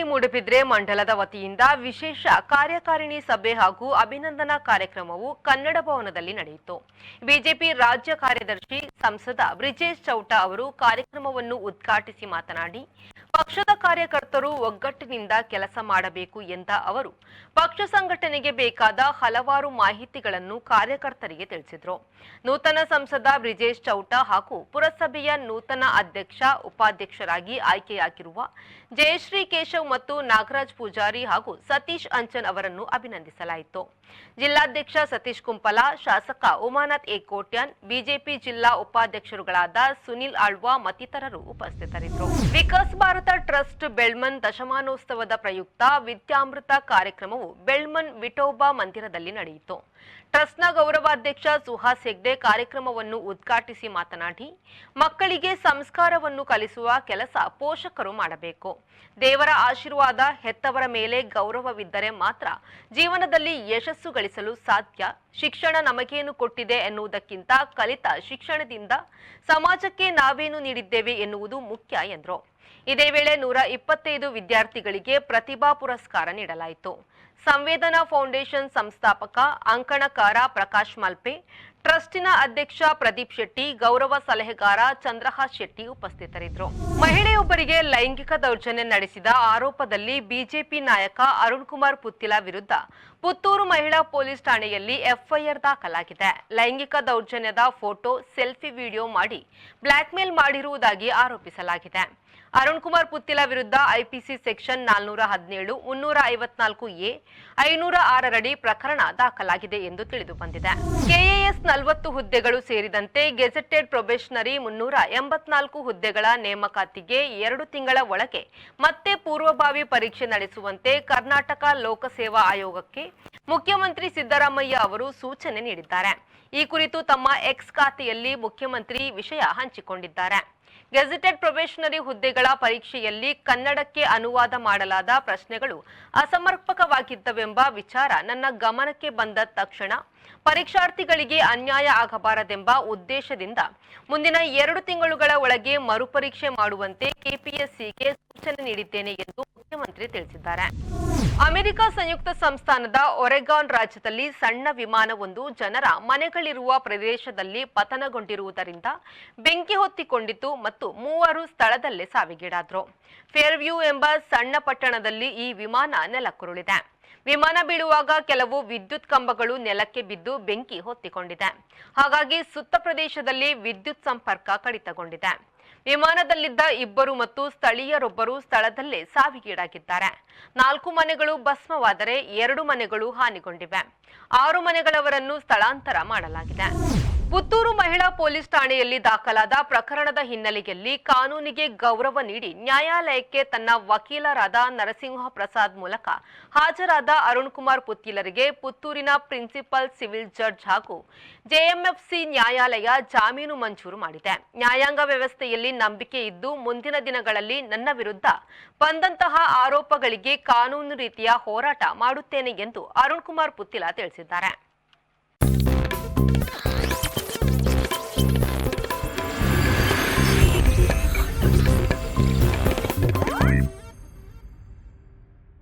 ಮೂಡುಬಿದ್ರೆ ಮಂಡಲದ ವತಿಯಿಂದ ವಿಶೇಷ ಕಾರ್ಯಕಾರಿಣಿ ಸಭೆ ಹಾಗೂ ಅಭಿನಂದನಾ ಕಾರ್ಯಕ್ರಮವು ಕನ್ನಡ ಭವನದಲ್ಲಿ ನಡೆಯಿತು. ಬಿಜೆಪಿ ರಾಜ್ಯ ಕಾರ್ಯದರ್ಶಿ ಸಂಸದ ಬ್ರಿಜೇಶ್ ಚೌಟ ಅವರು ಕಾರ್ಯಕ್ರಮವನ್ನು ಉದ್ಘಾಟಿಸಿ ಮಾತನಾಡಿ ಪಕ್ಷದ ಕಾರ್ಯಕರ್ತರು ಒಗ್ಗಟ್ಟಿನಿಂದ ಕೆಲಸ ಮಾಡಬೇಕು ಎಂದ ಅವರು, ಪಕ್ಷ ಸಂಘಟನೆಗೆ ಬೇಕಾದ ಹಲವಾರು ಮಾಹಿತಿಗಳನ್ನು ಕಾರ್ಯಕರ್ತರಿಗೆ ತಿಳಿಸಿದರು. ನೂತನ ಸಂಸದ ಬ್ರಿಜೇಶ್ ಚೌಟ ಹಾಗೂ ಪುರಸಭೆಯ ನೂತನ ಅಧ್ಯಕ್ಷ, ಉಪಾಧ್ಯಕ್ಷರಾಗಿ ಆಯ್ಕೆಯಾಗಿರುವ ಜಯಶ್ರೀ ಕೇಶವ್ ಮತ್ತು ನಾಗರಾಜ್ ಪೂಜಾರಿ ಹಾಗೂ ಸತೀಶ್ ಅಂಚನ್ ಅವರನ್ನು ಅಭಿನಂದಿಸಲಾಯಿತು. ಜಿಲ್ಲಾಧ್ಯಕ್ಷ ಸತೀಶ್ ಕುಂಪಲ, ಶಾಸಕ ಉಮಾನಾಥ್ ಏಕೋಟ್ಯಾನ್ ಕೋಟ್ಯಾನ್ ಬಿಜೆಪಿ ಜಿಲ್ಲಾ ಉಪಾಧ್ಯಕ್ಷರುಗಳಾದ ಸುನಿಲ್ ಆಳ್ವಾ ಮತ್ತಿತರರು ಉಪಸ್ಥಿತರಿದ್ದರು. ವಿಕಾಸ್ ಭಾರತ ಟ್ರಸ್ಟ್ ಬೆಳ್ಮನ್ ದಶಮಾನೋತ್ಸವದ ಪ್ರಯುಕ್ತ ವಿದ್ಯಾಮೃತ ಕಾರ್ಯಕ್ರಮವು ಬೆಳ್ಮನ್ ವಿಠೋಬಾ ಮಂದಿರದಲ್ಲಿ ನಡೆಯಿತು. ಟ್ರಸ್ಟ್ನ ಗೌರವಾಧ್ಯಕ್ಷ ಸುಹಾಸ್ ಹೆಗ್ಡೆ ಕಾರ್ಯಕ್ರಮವನ್ನು ಉದ್ಘಾಟಿಸಿ ಮಾತನಾಡಿ, ಮಕ್ಕಳಿಗೆ ಸಂಸ್ಕಾರವನ್ನು ಕಲಿಸುವ ಕೆಲಸ ಪೋಷಕರು ಮಾಡಬೇಕು. ದೇವರ ಆಶೀರ್ವಾದ ಹೆತ್ತವರ ಮೇಲೆ ಗೌರವವಿದ್ದರೆ ಮಾತ್ರ ಜೀವನದಲ್ಲಿ ಯಶಸ್ಸು ಗಳಿಸಲು ಸಾಧ್ಯ. ಶಿಕ್ಷಣ ನಮಗೇನು ಕೊಟ್ಟಿದೆ ಎನ್ನುವುದಕ್ಕಿಂತ ಕಲಿತ ಶಿಕ್ಷಣದಿಂದ ಸಮಾಜಕ್ಕೆ ನಾವೇನು ನೀಡಿದ್ದೇವೆ ಎನ್ನುವುದು ಮುಖ್ಯ ಎಂದರು. ಇದೇ ವೇಳೆ ನೂರ ಇಪ್ಪತ್ತೈದು ವಿದ್ಯಾರ್ಥಿಗಳಿಗೆ ಪ್ರತಿಭಾ ಪುರಸ್ಕಾರ ನೀಡಲಾಯಿತು. ಸಂವೇದನಾ ಫೌಂಡೇಶನ್ ಸಂಸ್ಥಾಪಕ ಅಂಕಣಕಾರ ಪ್ರಕಾಶ್ ಮಲ್ಪೆ, ಟ್ರಸ್ಟಿನ ಅಧ್ಯಕ್ಷ ಪ್ರದೀಪ್ ಶೆಟ್ಟಿ, ಗೌರವ ಸಲಹೆಗಾರ ಚಂದ್ರಹಾಸ್ ಶೆಟ್ಟಿ ಉಪಸ್ಥಿತರಿದ್ದರು. ಮಹಿಳೆಯೊಬ್ಬರಿಗೆ ಲೈಂಗಿಕ ದೌರ್ಜನ್ಯ ನಡೆಸಿದ ಆರೋಪದಲ್ಲಿ ಬಿಜೆಪಿ ನಾಯಕ ಅರುಣ್ ಕುಮಾರ್ ಪುತ್ತಿಲ ವಿರುದ್ಧ ಪುತ್ತೂರು ಮಹಿಳಾ ಪೊಲೀಸ್ ಠಾಣೆಯಲ್ಲಿ ಎಫ್ಐಆರ್ ದಾಖಲಾಗಿದೆ. ಲೈಂಗಿಕ ದೌರ್ಜನ್ಯದ ಫೋಟೋ, ಸೆಲ್ಫಿ ವಿಡಿಯೋ ಮಾಡಿ ಬ್ಲಾಕ್ಮೇಲ್ ಮಾಡಿರುವುದಾಗಿ ಆರೋಪಿಸಲಾಗಿದೆ. ಅರುಣ್ ಕುಮಾರ್ ಪುತ್ತಿಲ ವಿರುದ್ಧ ಐಪಿಸಿ ಸೆಕ್ಷನ್ ನಾಲ್ನೂರ ಹದಿನೇಳು, ಮುನ್ನೂರ ಐವತ್ನಾಲ್ಕು ಎ, ಐನೂರ ಆರರಡಿ ಪ್ರಕರಣ ದಾಖಲಾಗಿದೆ ಎಂದು ತಿಳಿದು ಬಂದಿದೆ. ಕೆಎಎಸ್ ನಲವತ್ತು ಹುದ್ದೆಗಳು ಸೇರಿದಂತೆ ಗೆಜೆಟೆಡ್ ಪ್ರೊಬೇಷನರಿ ಮುನ್ನೂರ ಎಂಬತ್ನಾಲ್ಕು ಹುದ್ದೆಗಳ ನೇಮಕಾತಿಗೆ ಎರಡು ತಿಂಗಳ ಒಳಗೆ ಮತ್ತೆ ಪೂರ್ವಭಾವಿ ಪರೀಕ್ಷೆ ನಡೆಸುವಂತೆ ಕರ್ನಾಟಕ ಲೋಕಸೇವಾ ಆಯೋಗಕ್ಕೆ ಮುಖ್ಯಮಂತ್ರಿ ಸಿದ್ದರಾಮಯ್ಯ ಅವರು ಸೂಚನೆ ನೀಡಿದ್ದಾರೆ. ಈ ಕುರಿತು ತಮ್ಮ ಎಕ್ಸ್ ಖಾತೆಯಲ್ಲಿ ಮುಖ್ಯಮಂತ್ರಿ ವಿಷಯ ಹಂಚಿಕೊಂಡಿದ್ದಾರೆ. ಗೆಜೆಟೆಡ್ ಪ್ರೊಬೇಷನರಿ ಹುದ್ದೆಗಳ ಪರೀಕ್ಷೆಯಲ್ಲಿ ಕನ್ನಡಕ್ಕೆ ಅನುವಾದ ಮಾಡಲಾದ ಪ್ರಶ್ನೆಗಳು ಅಸಮರ್ಪಕವಾಗಿದ್ದವೆಂಬ ವಿಚಾರ ನನ್ನ ಗಮನಕ್ಕೆ ಬಂದ ತಕ್ಷಣ ಪರೀಕ್ಷಾರ್ಥಿಗಳಿಗೆ ಅನ್ಯಾಯ ಆಗಬಾರದೆಂಬ ಉದ್ದೇಶದಿಂದ ಮುಂದಿನ ಎರಡು ತಿಂಗಳುಗಳ ಒಳಗೆ ಮರುಪರೀಕ್ಷೆ ಮಾಡುವಂತೆ ಕೆಪಿಎಸ್ಸಿಗೆ ಸೂಚನೆ ನೀಡಿದ್ದೇನೆ ಎಂದು ಮುಖ್ಯಮಂತ್ರಿ ತಿಳಿಸಿದ್ದಾರೆ. ಅಮೆರಿಕ ಸಂಯುಕ್ತ ಸಂಸ್ಥಾನದ ಒರೆಗಾನ್ ರಾಜ್ಯದಲ್ಲಿ ಸಣ್ಣ ವಿಮಾನವೊಂದು ಜನರ ಮನೆಗಳಿರುವ ಪ್ರದೇಶದಲ್ಲಿ ಪತನಗೊಂಡಿರುವುದರಿಂದ ಬೆಂಕಿ ಹೊತ್ತಿಕೊಂಡಿತು ಮತ್ತು ಮೂವರು ಸ್ಥಳದಲ್ಲೇ ಸಾವಿಗೀಡಾದ್ರು. ಫೇರ್ವ್ಯೂ ಎಂಬ ಸಣ್ಣ ಪಟ್ಟಣದಲ್ಲಿ ಈ ವಿಮಾನ ನೆಲಕ್ಕುರುಳಿದೆ. ವಿಮಾನ ಬೀಳುವಾಗ ಕೆಲವು ವಿದ್ಯುತ್ ಕಂಬಗಳು ನೆಲಕ್ಕೆ ಬಿದ್ದು ಬೆಂಕಿ ಹೊತ್ತಿಕೊಂಡಿದೆ. ಹಾಗಾಗಿ ಸುತ್ತ ಪ್ರದೇಶದಲ್ಲಿ ವಿದ್ಯುತ್ ಸಂಪರ್ಕ ಕಡಿತಗೊಂಡಿದೆ. ವಿಮಾನದಲ್ಲಿದ್ದ ಇಬ್ಬರು ಮತ್ತು ಸ್ಥಳೀಯರೊಬ್ಬರು ಸ್ಥಳದಲ್ಲೇ ಸಾವಿಗೀಡಾಗಿದ್ದಾರೆ. ನಾಲ್ಕು ಮನೆಗಳು ಭಸ್ಮವಾದರೆ ಎರಡು ಮನೆಗಳು ಹಾನಿಗೊಂಡಿವೆ. ಆರು ಮನೆಗಳವರನ್ನು ಸ್ಥಳಾಂತರ ಮಾಡಲಾಗಿದೆ. ಪುತ್ತೂರು ಮಹಿಳಾ ಪೊಲೀಸ್ ಠಾಣೆಯಲ್ಲಿ ದಾಖಲಾದ ಪ್ರಕರಣದ ಹಿನ್ನೆಲೆಯಲ್ಲಿ ಕಾನೂನಿಗೆ ಗೌರವ ನೀಡಿ ನ್ಯಾಯಾಲಯಕ್ಕೆ ತನ್ನ ವಕೀಲರಾದ ನರಸಿಂಹ ಪ್ರಸಾದ್ ಮೂಲಕ ಹಾಜರಾದ ಅರುಣ್ ಕುಮಾರ್ ಪುತ್ತಿಲರಿಗೆ ಪುತ್ತೂರಿನ ಪ್ರಿನ್ಸಿಪಲ್ ಸಿವಿಲ್ ಜಡ್ಜ್ ಹಾಗೂ ಜೆಎಂಎಫ್ಸಿ ನ್ಯಾಯಾಲಯ ಜಾಮೀನು ಮಂಜೂರು ಮಾಡಿದೆ. ನ್ಯಾಯಾಂಗ ವ್ಯವಸ್ಥೆಯಲ್ಲಿ ನಂಬಿಕೆ ಇದ್ದು ಮುಂದಿನ ದಿನಗಳಲ್ಲಿ ನನ್ನ ವಿರುದ್ಧ ಬಂದಂತಹ ಆರೋಪಗಳಿಗೆ ಕಾನೂನು ರೀತಿಯ ಹೋರಾಟ ಮಾಡುತ್ತೇನೆ ಎಂದು ಅರುಣ್ ಕುಮಾರ್ ಪುತ್ತಿಲ ತಿಳಿಸಿದ್ದಾರೆ.